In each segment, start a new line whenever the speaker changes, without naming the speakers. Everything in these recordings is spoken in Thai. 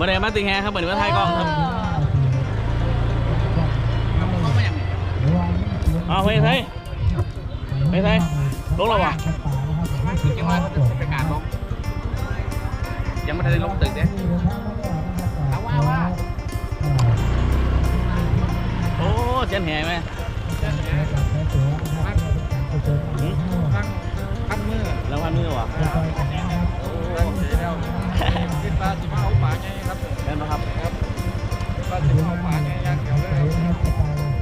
มื่อไหร่มาติงแฮครับเหมือนว่าไทยกล้องครับเอาไปไทยไปไทยลงแล้ววะ
คิดว่าเป็นการลงยังไม่ทันได้ลงตึกเนี่ยเอาว่าว่า
โอ้เจนแห่ไหมหืม
พันพันมือ
แล้วพันมือวะ
พันสีแล้วคิดว่าสิ คิดว่าสิมาเอาป่าไงย่างเดียวเลย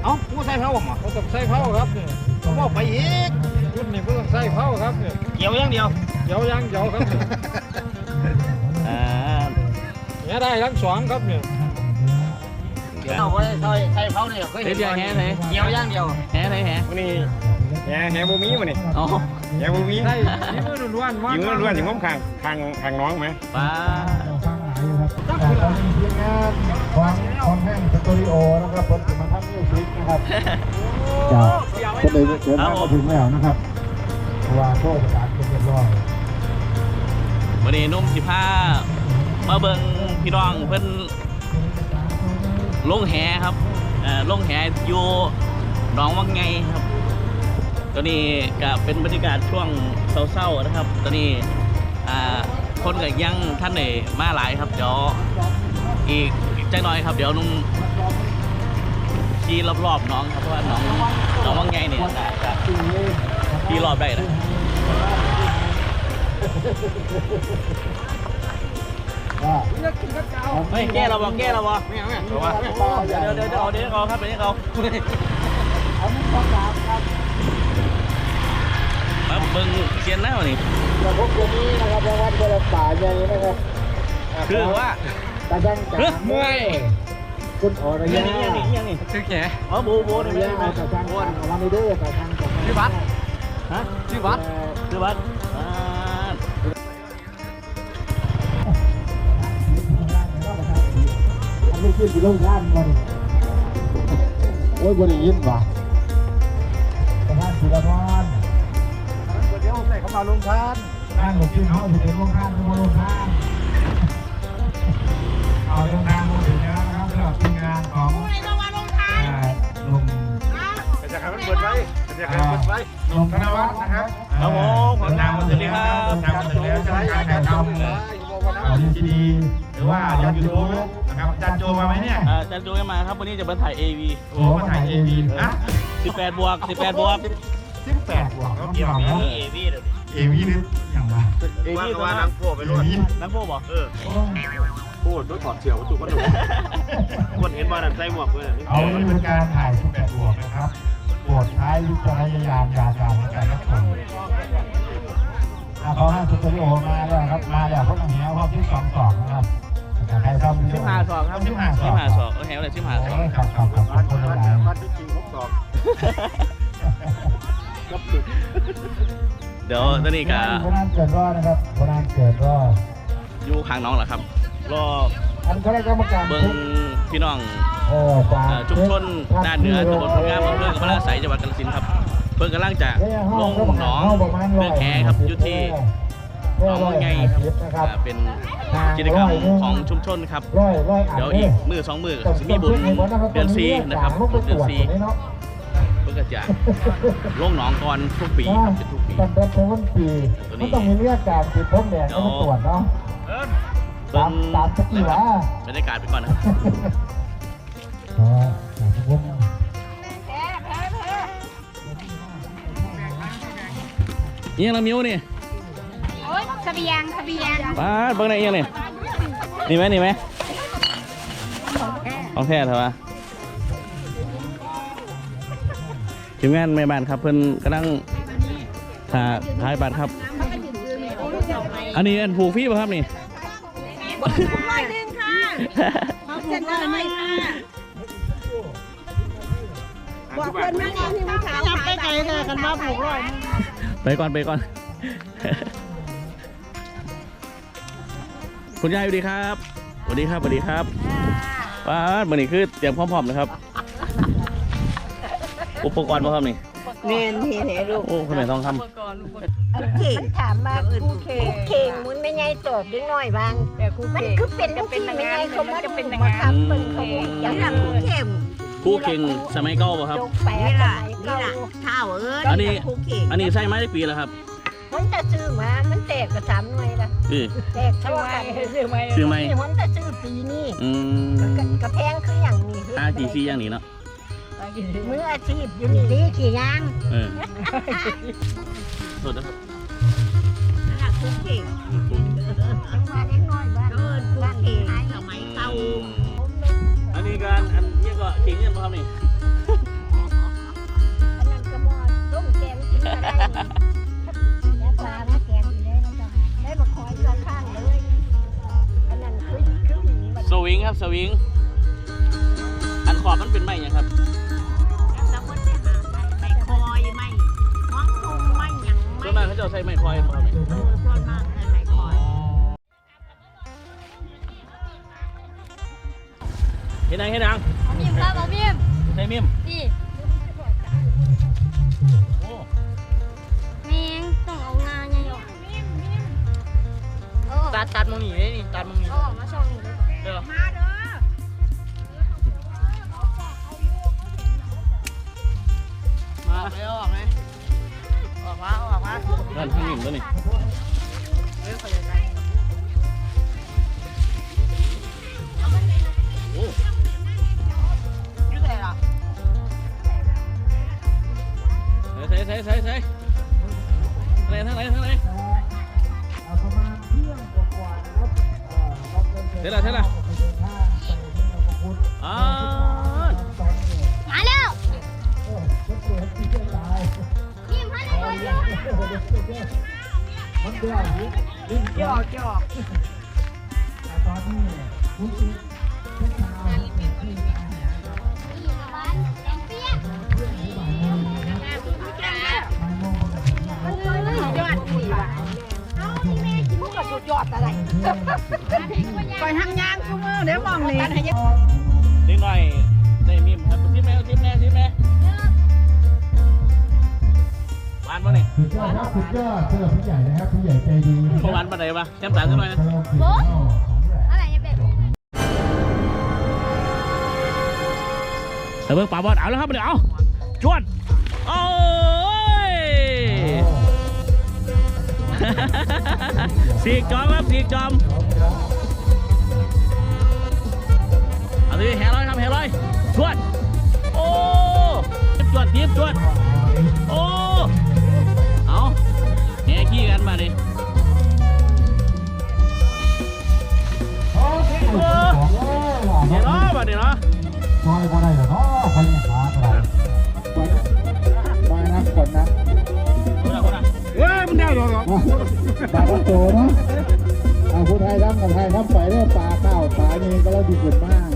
เอ้ากูใส่เผาหมอ
เขาต้องใส่เผาครับเนี่ย
เขาบอกไปอีก
รุ่นนี้เขาต้องใส่เผาครับเนี่ย
เกี่ยวอย่างเดียว
เดี๋ยวย่างเดี๋ยวครับเนี่ย
อ่า
เนี่ยได้ทั้งสองครับเนี่ย
เราก็ใส่ใส่เขาเนี่ยเคย
เฮ็
เห็
ด
น
ยังแห่ไหน
เกี่ยวอย่างเดียว
แห่ไหนแห่
วันนี้แหแหบูมีวันนี้
อ๋อ
แหบูมี
ใส่ยิ้มล้วนๆว่า
ยิงล้วนๆถึงง้มคางคางคางน้องไหม
ป้า
ตอนนี้ทีมงานข องคอนแทนสตูดิโอนะครับผมจะมาทำมิวสิกนะครับจากคนใดเดินทางมาถึงแล้วนะครับเพราะว่าโซ่ประกาศเป็นเรียบร้อย
วันนี้นุ่มสิผ้ามาเบิ่งพี่น้องเพิ่นลงแหครับเออลงแหอยู่หนองวังไงครับ ตอนนี้ก็เป็นบรรยากาศช่วงเศร้าๆนะครับ ตอนนี้คนก็ยังท่านไหนมาหลายครับเดี๋ยวอีก จักหน่อยครับ เดี๋ยวนุ่มขี่รอบๆน้องครับเพราะว่าน้องน้องวังไงเนี่ยขี่รอบได้นะ
ว่า
เฮ้ยแก้เราบอกแก้เราบอกไม่เอาไม่เอาเดี๋ยวเดี๋ยวเดี๋ยวเอาเดี๋ยวเอาครับเดี๋ยวเอาเอั
นนี้ต้องการครับ
มาเบิ่งเชียนแล้วนี่
แต่พวกตัวนี้นะครับรางวัลเบลป่าใหญ่นะครับ
คือว่า
ตาดังจากมวยคุณอร
เงี้
ยาย
นี่เงี้ยนี่เงี้ยนี่
ชื่อแก
อ๋อบูบู
อร
นี่ไม่
ยา
ได้ไหม
ตาดังจากวันนี้เด้อตาดังจาก
ชื่อวัด
ฮะ
ชื่อวัด
คือวัดอ่า
อันนี้คือสิลงท่านมันโอ้ยบริยินว่ะประธานศิลปาน
เดี๋ยวใส่เข้ามาลงทาน
ท่านหลวงพี่เขาจะเป็นลงท่านหรือว่าลงท่าน เอาลงท่านมาถึงแล้วนะครับสำหรับทีมงานของอ่าลุง
ไปจาการมันเปิดไว้ไปจาการเปิดไว้
ลุงธนวัฒน์นะครับ
ครับผม
เดินทางมาถึงแล้วเดินทางมาถึงแล้วจะทำการถ่ายทำของทีดีหรือว่าย้อนยูทูบนะครับอาจารย์โจมาไหมเนี่ย
อ่าอาจันจูยังมาครับ วันนี้จะมาถ่าย AV
โอ้มาถ่ายเอวีนะ
18บวก18บวก
สิบแปดบวกแล้วเกี่ยว
นะ AV เดี๋ยว
เอวีนี่อย่างไร
AV ตัวนั้น
ไปรวด
นักโทษบอกเออ
พูดด้วยถอดเฉียวตุกกระดูก
คนเห็นมาดันใส่หมวกเลย
เอานี่เป็นการถ่ายสิบแปดบวกนะครับโปรดใช้วิจารณญาณยาการในการรับชมอะพอห้าสตูดิโอมาแล้วครับ มาแล้วพวกน้องเหวพวกที่สองสองนะครับใครชอบ
ชิมหาสองครับ
ชิมหาส
ชิ
อ
ม
ง
หาสองเออแหวเลยชิมหาสอง
ครับครับครับขอบคุณหลาย
วัดที่จริงผมสอบ
เดี๋ยวตอนนี้ก็
คนนั้นเกิดรอดนะครับคนนั้นเกิดรอด
อยู่ข้างน้องแหละครับ รอ
อันคณะกรรมการ
เบิ่งพี่น้อง
เออจาก
เอ่อชุมชนด้านเหนือตำบลพลงามอำเภอกำมะลาไสจังหวัดกาฬสินธุ์ครับ เพิ่งกำลังจะลงหนองเรื่องแหครับอยู่ที่หนองว่าไงครับอ่าเป็นกิจกรรมของชุมชนครับ
ร้อยร้อย
เดี๋ยวอีกมือสองมือสิมีบุญเดือนซีนะครับบุญเดือนซีเพิ่งก็จะลงหนองก่อนทุกปีครับเป็นทุกปี
ตั้งแต่ต้นปีมันต้องมีเรื่องการติดพ้นแดงก็มาตรวจเนาะ
เบิ่ง
ตามสกีวะ
บรรยากาศไปก่อนนะครับ
อ๋อตามสกีวะ
อิหยังละมิวนี่
โอ๊ยเสบียงเสบียง
ป้าดเบิ่งได้อิหยังนี่นี่ไหมนี่ไหมของแท้เถอะวะทีมงานแม่บ้านครับเพิ่นกำลังถ่าท้ายบัตรครับ อันนี้อันผูกฟรีป่ะครับนี่
ร้อยหนึ่งค่ะเจ็ดร้อยค่ะบอกคนไม่ดีที่มาขาวไปไกลเลยกันมาผูกร้อย
ไปก่อนไปก่อน คุณยายสวัสดีครับสวัสดีครับสวัสดีครับป้าดมื่อนี้คือเตรียมพร้อมๆนะครับ อุปกรณ์บ่ครับนี่
แม่นเห็นลูก
โอ้คุณแม่ทองค
เข่งถามมากูเข่งเข่งมันไม่ไงตอบดึงน้อยบางมันคือเป็นลูกที่ไม่ไงเขามาจะเป็นมาทำเป็นเขาอย่างนั้นกูเข่งำ
คู่เข่งสมัยเก่าบ่ครับ
จกแปะนี่ล่ะนี่ล่ะเท่าเอ้ย
อันนี้
กูเข่ง
อันนี้ใช้ไม้ได้ปีแล้วครับ
มันจะซื้อมา มันแตกกระถำหน่อยละ
นี่
แตกเท่ากัน
ซื้อไม้
มันจะซื้อปีนี้
อืม
กระแพงคืออย่างนี้
อาจีซีอย่างนี้เนาะ
มืออาชีพอยู่นี่ดีกี่ยาง
เออโทษนะครับ
นั่นแหละกูเก่งมาเล็กน้อยบ้านบ้านเองสมัยเก่า
อันนี้การอันนี้ก็เข่งยังบ่ครับนี่
อันนั้นก็มอต้มแกงกินก็ได้แล้วปลานะแกงอยู่ได้นะจ๊ะได้มาคอยข้างข้างเลย อันนั้นคือคือหนีมัน
สวิงครับสวิง อันขอบมันเป็นไม้หยังครับ ใช้ไม้คอยบ่ครับนี่
เออส่วนมากใส่คอย
เห็นยังเห็นยัง
เอาบีมครับเอาบีม
ใช้มิม
นี่
โอ้
แมงต้องเอางาใหญ่ออกเอาออก
ตัดตัดมองนี่เลยนี่ตัดมองนี่
เอาออกมาช่องนี้เลย
เด้อ
มาเด้อ
มาเลยออกเลยออกมาออก มา
นั่นทั้งมิมตัวนี้
เรื่องขยายใจ
โอ้
ยุ่งอะไรล่ะ
ใส่ใส่ใส่ใส่ใส่ทั้งไหนทั้งไหนเท่าไรเท่าไรอ่า
มา ก่อนอยู่
เกี่ยวเกี่ยว
นี่บ้านแดงเปี้ย
ยอดดีว่ะเอาที่แม่กินมันก็สุดยอดอะไรก่อนทางยางกูมือเดี๋ยวมองเลย
นิดหน่อยได้มิมครับทิมแม่ทิมแม่ทิมแม่ หวานป่ะนี่
สุดยอดครับสุดยอดสำหรับผู้ใหญ่นะครับผู้ใหญ่ใจดี
พอหวานป่ะไหนวะแก้มตาขึ้นหน่อยนะ
โบ๊ะอะไรอย่าแบบ
แต่เบิ่งป่าบอลเอาแล้วครับเดี๋ยวเอาจวดโอ้ยสีกจอมครับสีกจอมเอาดิแห่ร้อยครับแห่ร้อยจวดโอ้จวดทีบจวดโอ้เอาแห่ ขี้กันมาดิ
โอ้โห
เดี๋ยวเนาะมาเดี๋ยวเนาะ
ซอยบ่ได้เหรอเนาะไปหาอะไรไปนะกดนะ
คนละคนละ
เฮ้ยมันได้หรอ
ปากโตนะเอาผู้ไทยทั้งกับไทยทั้งไปเรื่อปลาข้าวปลานี่ก็เราดีเกินมาก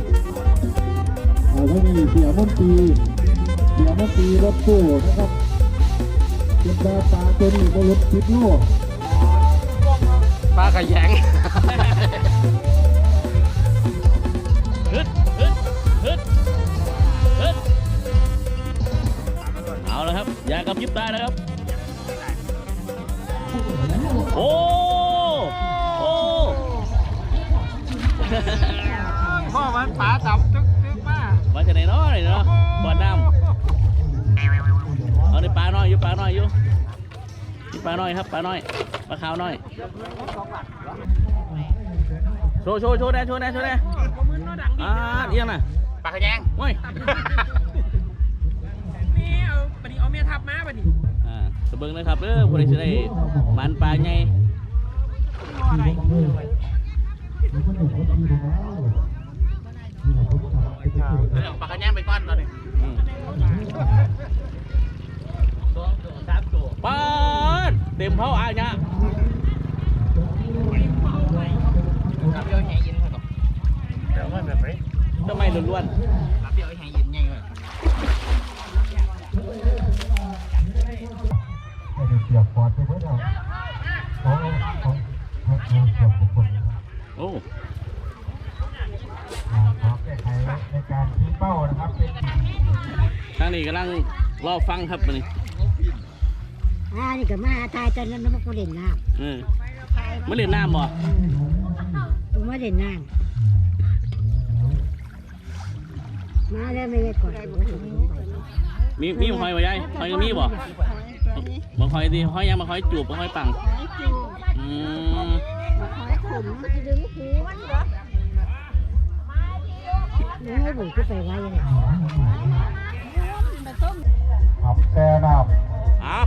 เอาถ้ามีเสียมุ่นตีเสียมุ่นตีรถตู้นะครับ ปลาตัวนี้ก็ลดพิษโลก
ปลาขยง ปลา
น้อยอยู่นี่ปลาน้อยครับปลาน้อยปลาขาวน้อยโชว์โชว์โชว์แน่โชว์แน่โชว์แน่อ่าเอียงน่ะ
ปลาขยง
โอ้ย
นี่เอาปนี้เอาเมียทับมาปนี้
อ่าสะเบิงนะครับเด้อผู้ใดสิได้มันปลาไง
เดี๋ยวปลาขยงไปก้อนตอนนี้
อืม ปาดเต็มเผาอ่างเนี่ย
รับเดียวแห่ยินครับเดี๋ยวมันแบบนี้
ทำไมล้วน
รับเดียวแห่ยินไงเลย
เสียบปอดไปเพื่อนเราของของของของบุคคล
โอ้
ขอแก้ไขในการชี้เป้านะครับ
ทางนี้กำลังรอฟังครับมานี่
อ่านี่ก็มาทายตอนนั้นมันก็เล่นน้
เออมาเล่นน้ำบ่ำ
กูมาเล่นน้ำมาแล้วไม่ได้ก่อน
มีมีหอยบ่ยายหอยยังมีบ่บ่หอยดิหอยยังบ่หอยจูบบ่หอยปังอืม
ขอขุนมันจะดึงหูมันเหรอนี่ให้ผมขึ้นไปไว้เลย
ครับแซ่น้
เอา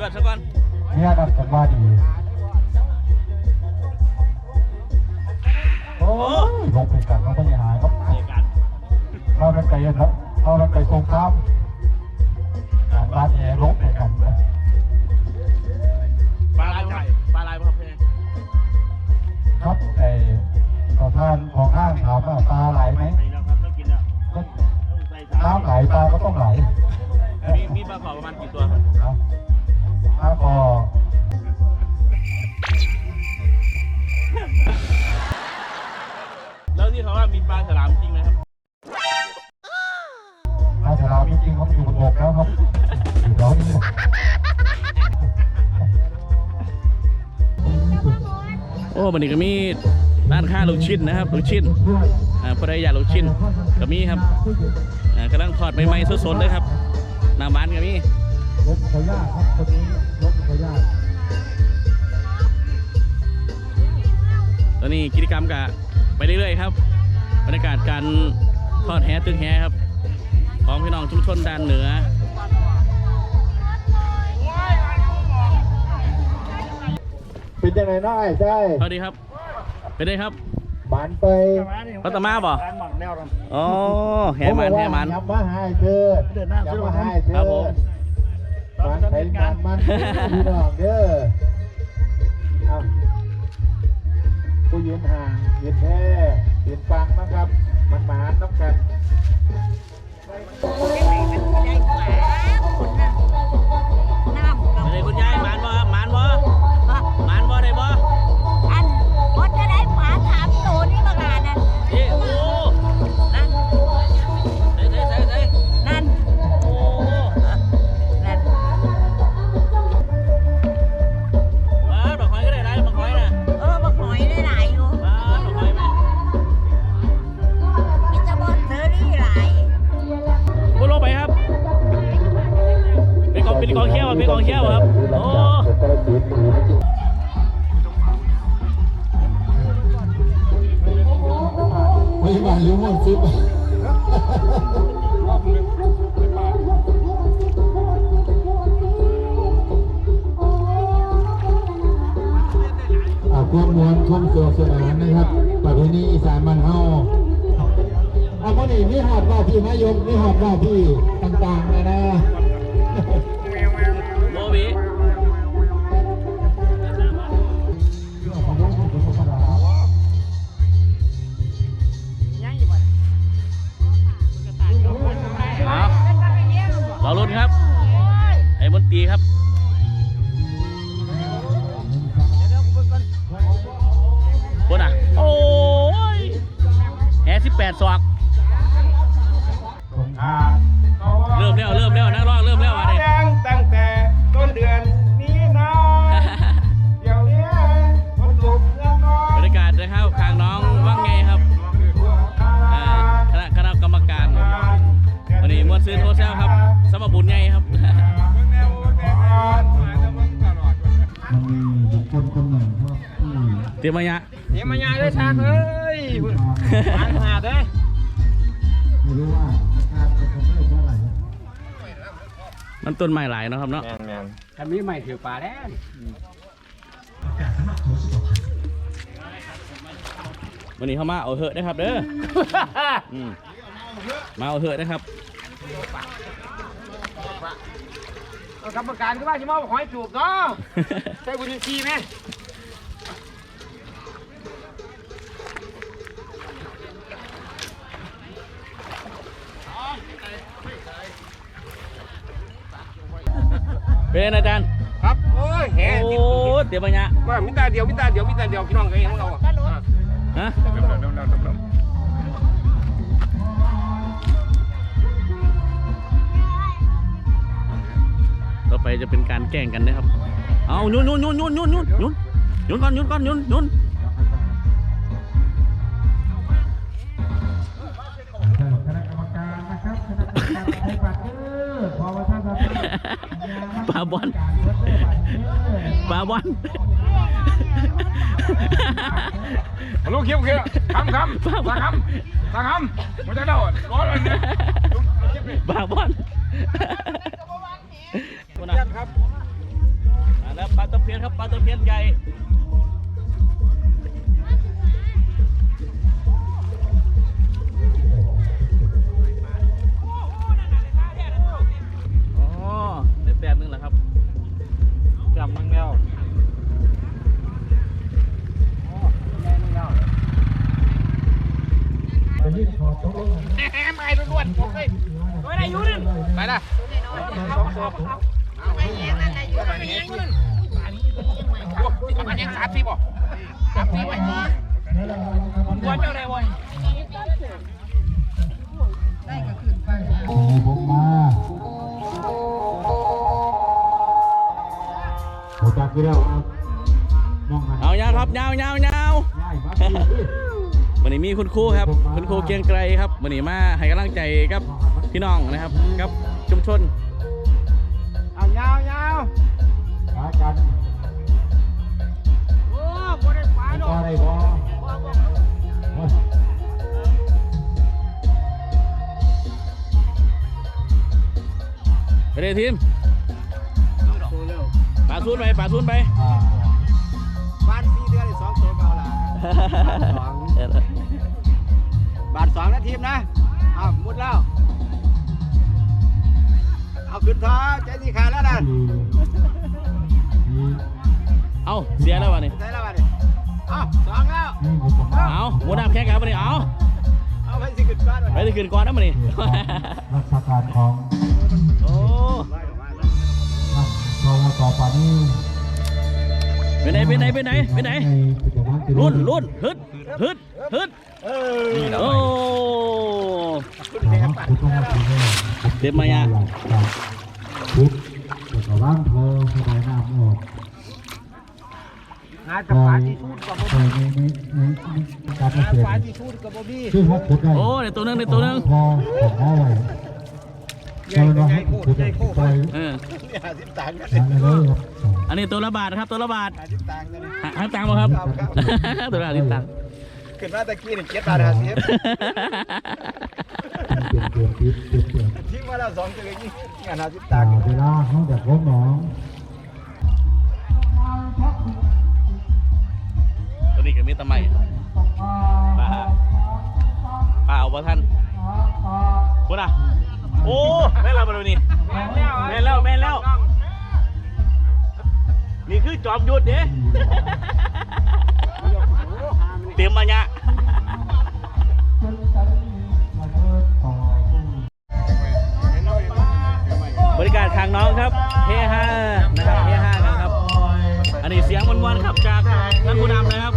จวดซะก่อนำ
เนี่ยนับกันว่าดี โอ้ยลงไปกันต้องไปหาครับ
บรรยากาศ
เราเป็นไก่ครับเราเป็นไก่ทรงข้ามอ่าบ้านแอร์ลงไปกันนะ
ปลาลายบ่ครับปลาลายบ่ครับเพื่อน
ครับไอ้ขอท่านของห้างถามว่าปลาไหลไหม
ไปแล้วครับต้องกินแล้ว
ก็
ต้องใส่สา
น้ำไหลปลาก็ต้องไหล
มีมีปลาขอประมาณกี่ตัวครับ
ครับถ้าพอ
แล้วที่เขาว่ามีปลาฉลามจริงไหมครับ
ปลาฉลามจริงๆเขาอยู่บนบกแล้วครับอยู่ร้อยนี่
โอ้วันนี้ก็มีร้านค้าลูกชิ้นนะครับลูกชิ้นอ่าพระยาลูกชิ้นก็มีครับอ่ากำลังทอดใหม่ๆสดๆเลยครับหน้าบ้านก็มี
รถขยะครับคนนี้รถขยะ
ตอนนี้กิจกรรมก็ไปเรื่อยๆครับบรรยากาศการทอดแหตึงแหครับ ของพี่น้องชุมชนด้านเหนือ
เป็นยังไงน้อยใช่
สวัสดีครับ เป็นไงครับ
หมันไป
พัตมาบ่อ๋อแหมันแหมัน
ย้ำว่าให้เธอย้ำว่าให้เธอ
ครับผม
มันไปมันมันพี่น้องเด้อเอาผู้ยืนห่างยืนแท้ยืนฟังนะครับ มันหมาน้
อง
กัน
เป็
น เตรียมมายะ
เดี๋ยวมายาด้วยชากเอ้ยหวานขนาดเด้ย
ไม่รู้ว่าอาการจะทำได้เท่าไหร่
มันต้นไม้หลายเนาะครับเนาะ
แมนแมนถ้ามีใหม่ถือปลาแล้ว
วันนี้เขามาเอาเหอะนะครับเด้ออืมมาเอาเหอะนะครับ
กรรมการก็ว่าจะมาหอยจูบเนาะใช่บุญชีไหม
เป็นไงอาจารย์
ครับโอ้ยแห
โอ้
ติด
เตรียมมายะ
ว่ามิตาเดียวมิตาเดียวมิตาเดียวพี่น้องกันเองของเราอะ
ฮะ
เริ่มเริ่มเริ่มเริ่มเริ่ม
จะเป็นการแกล้งกันนะครับ เอาโยนโยนโยนโยนโยนโยนโยนโยนก่อนโยนก่อนโยนโยน
คณะกรรมการนะครับคณะกรรมการไอ้บัตรเด้อพอว่าท่านจะ
ปลาบอลปลาบอล
ลูกเขียวเขียวคำคำสั่งคำสั่งคำมันจะเดาร้อนเลยเนี่ย
ปลาบอล
ครับ
มาแล้วปลาตะเพียนครับปลาตะเพียนใหญ่ แบบนึงแหละครับ
จำมั่งแล้วไม่
ล้วนๆผมเลยโอ้ยนายยูนึงไป
ละไม่เงี้ยนั่นนายยูไม่เงี้
ยน
ึงมันนี้
สามสิบบ่สามสิบไว้วันเจ้าไรวันได้ก็ขึ้นไป
โอ้ผมมา ผมตักกี่แล้วครับน้องหัน
เอายาวครับยาวยาวยาว
ง่ายมากเลย
วันนี้มีคุณครูครับ คุณครูเกรียงไกรครับวันนี้มาให้กำลังใจกับพี่น้องนะครับกับชุมชน
เอายาวยาว
ขากัน
โอ้บ่ได้ฟ้า
ไอ้
ดอ
ก็
ก
ได้บ่โอ้ย
ไปเลยทีมป่า ซูนไปป่าซูนไป
อ่า
บ้านสี่เดือนสองตัวเก่าละบาทสองนะทีมนะเอาหมดแล้ว เอาขึ้นท้อใจดีขาดแล้วนะ
ดีดี
เอาเสียแล้ววะนี่
ใช่แล้วมาดิเอาสองแล้ว
นี่ผมบอกว่า
เอาหมูดำแข่งกันมาดิเอา
เอาไปสิขึ้นก้อน
ไปที่ขึ้นก่อนนะมาดิ
รักษาการของ กวตปานี้
ไปไหนไปไหนไปไหนไปไหน
ในกิจกรรมที่
รุ่นรุ่นฮึดฮึดฮึดโอ้
คุณต้องมาทีนี้
เต็มมายา
พุทธจักรวาลโพสบายน้ำออก
งานกับปาที่ชูดกับ
ในในในในการเกษตร
ปาที่ชูดกับบ่มี
ชื่อฮอกพุทธได้
โอ้ในตัวหนึงในตัวหนึง
พอของเอาไว้ เจ้าน้องพุทธได้ปล่อย
เออ
หาสิบตังค์กัน
เลย
อันนี้ตัวละบาทนะครับตัวละบาท
หาสิบตังค์กัน
หาหาตังค์บ่ครับตัวละสิบตังค์
ขึ้นมาตะกี้นี่เจ็ดบาทหาสิบ
ทิ้
งมาแล้วสองตัวนี้งานห้าสิบ
ตั
งค์
เวลาเขาแบบว่าน้อง
ตัวนี้ก็มีตะไมครับปลาปลาเอาบ่ท่านคุณอะ โอ้แม่นแล้วมาดูนี่แม่นแล้วแม่นแล้ว นี่คือจอมยุทธเด้เตรียมมาเนี่ยบริการทางน้องครับเฮฮานะครับเฮฮากันครับ อันนี้เสียงวันๆครับจากท่านผู้นำนะครับ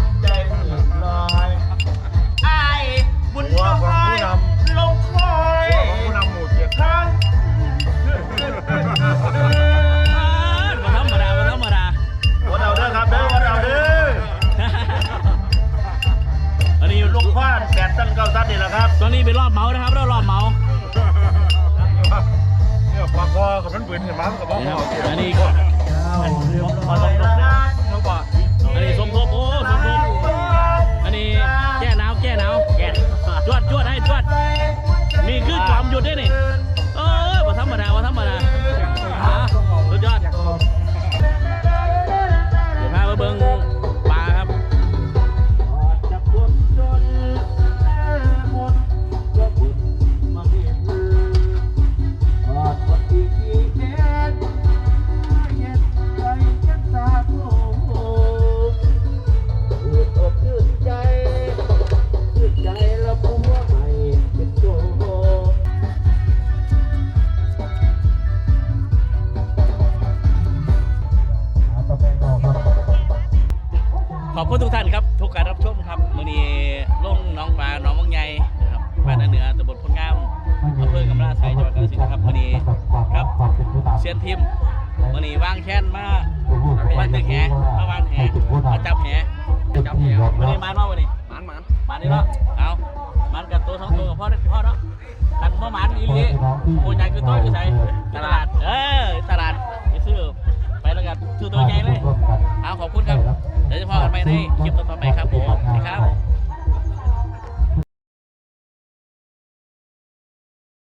เก้า
ตันนี่แหละครับ
ตอนนี้เป็นรอบเมานะครับรอบรอบเมา
เนี่ยปากคอกับมันปืนเห็นมั้ยกับบ้อง
นะครับ
คอ
อันนี้
มาลงรถนะเขาบอก
อันนี้สมทบโอ้สมทบอันนี้แก้หนาวแก้หนาว
แกน
จวดจวดให้จวดนี่คือจอมหยุดด้วยนี่ ขอบคุณทุกท่านครับทุกการรับชมครับมื้อนี้ลงหน้องปลาหน้องมังใหญ่นะครับบ้านนาเหนือตำบลพลงามอำเภอกำลาไสจังหวัดกาฬสินธุ์ครับมื้อนี้ครับเซียนทีมมื่อนี้วางแช่นมาวันตึกแหมาวางแหมาจับแห
จับแห
มื่อนี้มันมาวันนี้
หมันหมัน
มันนี่เนาะเอามันกับตัวสองตัวกับพ่อได้พ่อเนาะกันพ่อมันอีหลีโอ้ยใหญ่คือตัวอยู่ใส่ตลาดเออตลาดไปซื้อไปแล้วกันซื้อตัวใหญ่เลยเอาขอบคุณครับเดี๋ยวจะพอกันไปในคลิปต่อๆไปครับผมสวัสดีครับ